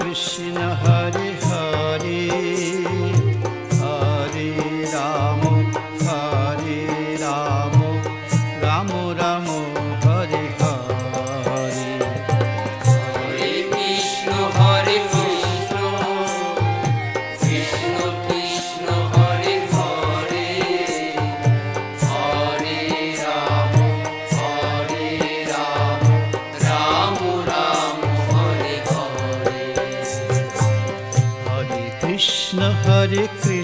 Krishna Hare Hare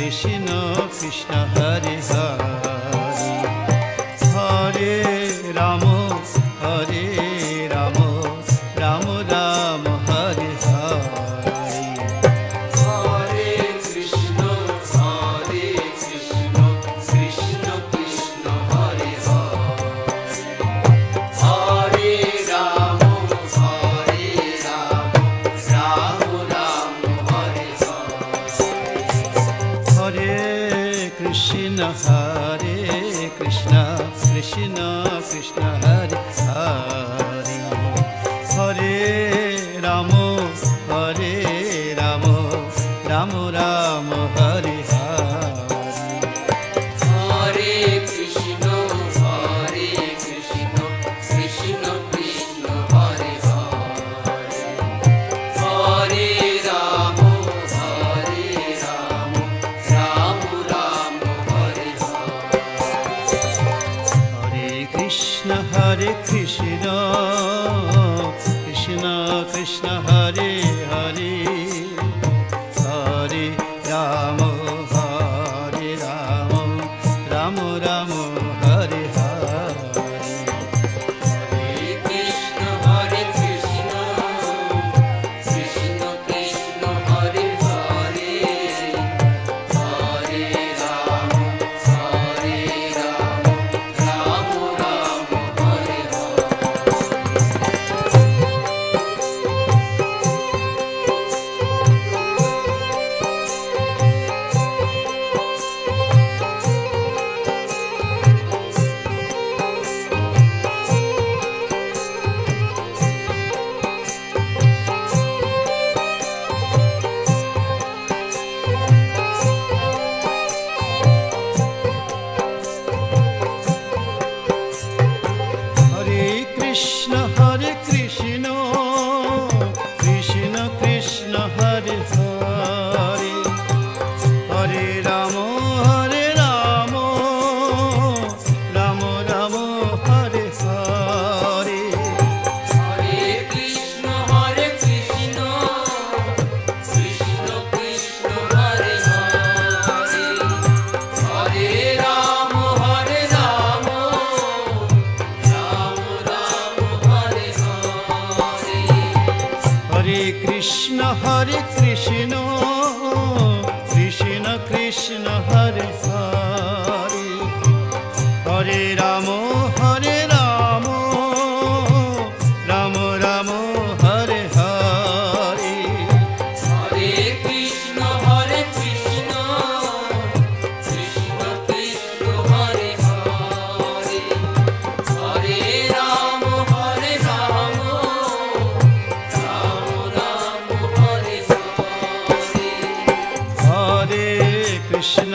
Krishna Krishna Krishna Krishna Hare Hare. Krishna